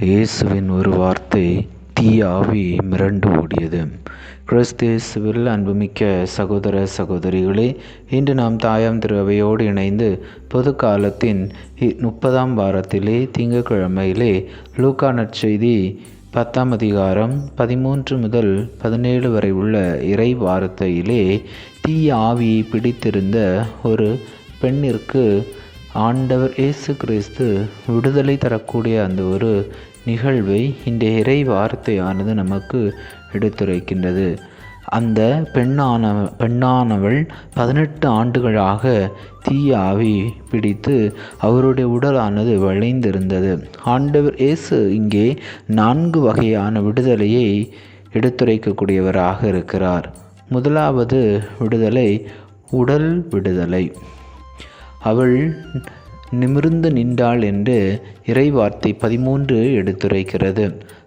இயேசுவின் ஒரு வார்த்தை தீய ஆவி மிரண்டு ஓடியது. கிறிஸ்தேசுவில் அன்புமிக்க சகோதர சகோதரிகளே இன்று நாம் தாயாம் திருவையோடு இணைந்து பொது காலத்தின் முப்பதாம் வாரத்திலே திங்கக்கிழமையிலே லூக்கா நற்செய்தி பத்தாம் அதிகாரம் பதிமூன்று முதல் பதினேழு வரை உள்ள இறை வார்த்தையிலே தீய ஆவியை பிடித்திருந்த ஒரு பெண்ணிற்கு ஆண்டவர் இயேசு கிறிஸ்து விடுதலை தரக்கூடிய அந்த ஒரு நிகழ்வை இந்த இறை வார்த்தையானது நமக்கு எடுத்துரைக்கின்றது. அந்த பெண்ணான பெண்ணானவள் பதினெட்டு ஆண்டுகளாக தீய ஆவி பிடித்து அவருடைய உடலானது வளைந்திருந்தது. ஆண்டவர் இயேசு இங்கே நான்கு வகையான விடுதலையை எடுத்துரைக்கக்கூடியவராக இருக்கிறார். முதலாவது விடுதலை உடல் விடுதலை. அவள் நிமிர்ந்து நின்றாள் என்று இறைவார்த்தை பதிமூன்று எடுத்துரைக்கிறது.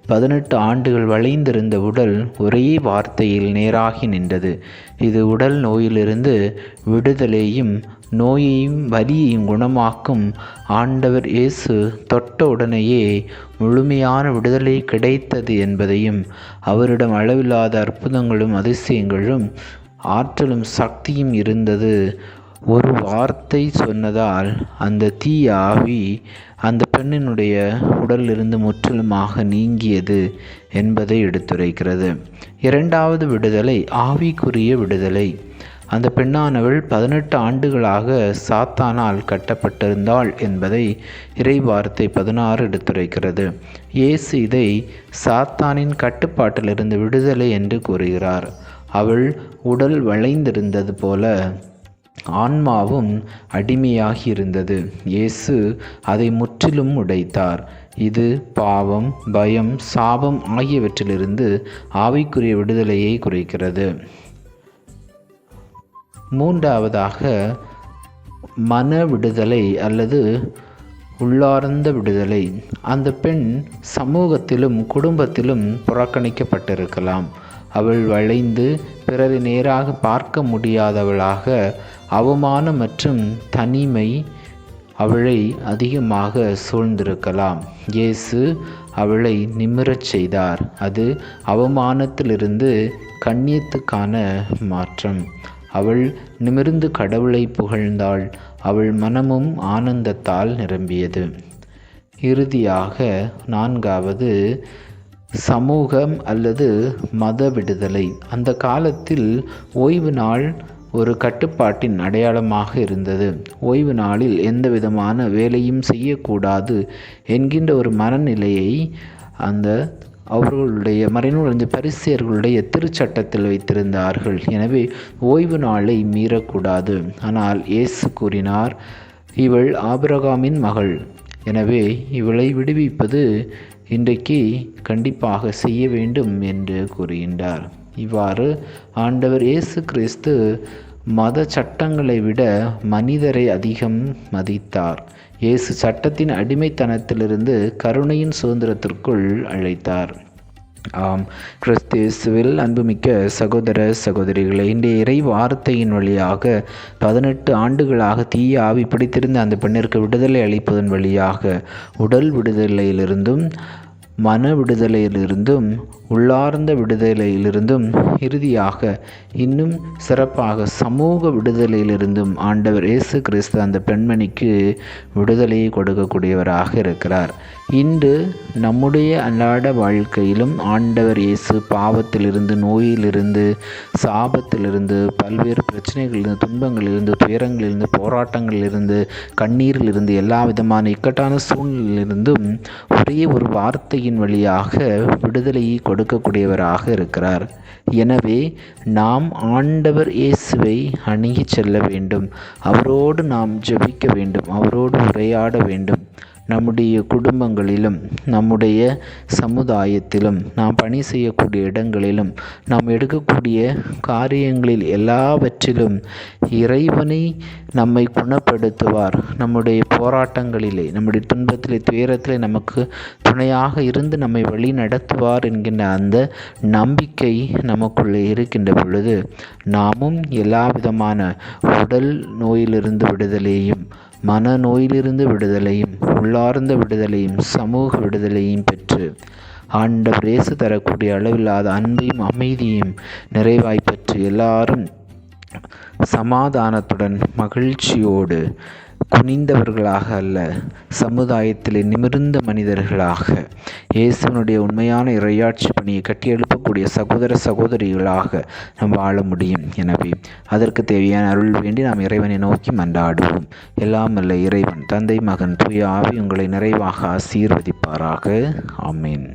பதினெட்டு ஆண்டுகள் வளைந்திருந்த உடல் ஒரே வார்த்தையில் நேராகி நின்றது. இது உடல் நோயிலிருந்து விடுதலையும் நோயையும் வலியையும் குணமாக்கும் ஆண்டவர் இயேசு தொட்ட உடனேயே முழுமையான விடுதலை கிடைத்தது என்பதையும் அவரிடம் அளவில்லாத அற்புதங்களும் அதிசயங்களும் ஆற்றலும் சக்தியும் இருந்தது. ஒரு வார்த்தை சொன்னதால் அந்த தீய ஆவி அந்த பெண்ணினுடைய உடலிலிருந்து முற்றிலுமாக நீங்கியது என்பதை எடுத்துரைக்கிறது. இரண்டாவது விடுதலை ஆவிக்குரிய விடுதலை. அந்த பெண்ணானவள் பதினெட்டு ஆண்டுகளாக சாத்தானால் கட்டப்பட்டிருந்தாள் என்பதை இறை வார்த்தை பதினாறு எடுத்துரைக்கிறது. இயேசு இதை சாத்தானின் கட்டுப்பாட்டிலிருந்து விடுதலை என்று கூறுகிறார். அவள் உடல் வளைந்திருந்தது போல ஆன்மாவும் அடிமையாகி இருந்தது இயேசு அதை முற்றிலும் உடைத்தார். இது பாவம் பயம் சாபம் ஆகியவற்றிலிருந்து ஆவிக்குரிய விடுதலையை குறைக்கிறது. மூன்றாவதாக மன விடுதலை அல்லது உள்ளார்ந்த விடுதலை. அந்த பெண் சமூகத்திலும் குடும்பத்திலும் புறக்கணிக்கப்பட்டிருக்கலாம். அவள் வளைந்து பிறரை நேராக பார்க்க முடியாதவளாக அவமானம் மற்றும் தனிமை அவளை அதிகமாக சூழ்ந்திருக்கலாம். இயேசு அவளை நிமிரச் செய்தார். அது அவமானத்திலிருந்து கண்ணியத்துக்கான மாற்றம். அவள் நிமிர்ந்து கடவுளை புகழ்ந்தாள். அவள் மனமும் ஆனந்தத்தால் நிரம்பியது. இறுதியாக நான்காவது சமூகம் அல்லது மத விடுதலை அந்த காலத்தில் ஓய்வு நாள் ஒரு கட்டுப்பாட்டின் அடையாளமாக இருந்தது. ஓய்வு நாளில் எந்த விதமான வேலையும் செய்யக்கூடாது என்கின்ற ஒரு மனநிலையை அந்த அவர்களுடைய மறைநூலஞ்ச பரிசியர்களுடைய திருச்சட்டத்தில் வைத்திருந்தார்கள். எனவே ஓய்வு நாளை மீறக்கூடாது. ஆனால் இயேசு கூறினார் இவள் ஆபிரகாமின் மகள். எனவே இவளை விடுவிப்பது இன்றைக்கு கண்டிப்பாக செய்ய வேண்டும் என்று கூறுகின்றார். இவ்வாறு ஆண்டவர் இயேசு கிறிஸ்து மத சட்டங்களை விட மனிதரை அதிகம் மதித்தார். இயேசு சட்டத்தின் அடிமைத்தனத்திலிருந்து கருணையின் சுதந்திரத்திற்குள் அழைத்தார். ஆம். கிறிஸ்தேசுவில் அன்புமிக்க சகோதர சகோதரிகளை இன்றைய இறை வார்த்தையின் வழியாக பதினெட்டு ஆண்டுகளாக தீய ஆவி பிடித்திருந்த அந்த பெண்ணிற்கு விடுதலை அளிப்பதன் வழியாக உடல் விடுதலையிலிருந்தும் மன விடுதலையிலிருந்தும் உள்ளார்ந்த விடுதலையிலிருந்தும் இறுதியாக இன்னும் சிறப்பாக சமூக விடுதலையிலிருந்தும் ஆண்டவர் இயேசு கிறிஸ்து அந்த பெண்மணிக்கு விடுதலையை கொடுக்கக்கூடியவராக இருக்கிறார். இன்று நம்முடைய அன்றாட வாழ்க்கையிலும் ஆண்டவர் இயேசு பாவத்திலிருந்து நோயிலிருந்து சாபத்திலிருந்து பல்வேறு பிரச்சனைகளிலிருந்து துன்பங்களிலிருந்து துயரங்களிலிருந்து போராட்டங்களிலிருந்து கண்ணீரிலிருந்து எல்லா விதமான இக்கட்டான சூழ்நிலையிலிருந்தும் ஒரே ஒரு வார்த்தை வார்த்தையின் வழியாக விடுதலையை கொடுக்கக்கூடியவராக இருக்கிறார். எனவே நாம் ஆண்டவர் இயேசுவை அணுகி செல்ல வேண்டும். அவரோடு நாம் ஜெபிக்க வேண்டும். அவரோடு உரையாட வேண்டும். நம்முடைய குடும்பங்களிலும் நம்முடைய சமுதாயத்திலும் நாம் பணி செய்யக்கூடிய இடங்களிலும் நாம் எடுக்கக்கூடிய காரியங்களில் எல்லாவற்றிலும் இறைவனை நம்மை குணப்படுத்துவார். நம்முடைய போராட்டங்களிலே நம்முடைய துன்பத்திலே துயரத்திலே நமக்கு துணையாக இருந்து நம்மை வழி நடத்துவார் என்கின்ற அந்த நம்பிக்கை நமக்குள்ளே இருக்கின்ற பொழுது நாமும் எல்லா விதமான உடல் நோயிலிருந்து விடுதலையும் மன நோயிலிருந்து விடுதலையும் உள்ளார்ந்த விடுதலையும் சமூக விடுதலையும் பெற்று ஆண்டவர் இயேசு தரக்கூடிய அளவில்லாத அன்பையும் அமைதியும் நிறைவாய் பெற்று எல்லாரும் சமாதானத்துடன் மகிழ்ச்சியோடு குனிந்தவர்களாக அல்ல சமுதாயத்தில் நிமிர்ந்த மனிதர்களாக. இயேசுவனுடைய உண்மையான இறையாட்சி பணியை கட்டியெழுப்பக்கூடிய சகோதர சகோதரிகளாக நாம் வாழ முடியும். எனவே அதற்கு தேவையான அருள் வேண்டி நாம் இறைவனை நோக்கி மன்றாடுவோம். எல்லாம் அல்ல இறைவன் தந்தை மகன் தூய ஆவி உங்களை நிறைவாக ஆசீர்வதிப்பாராக. ஆமீன்.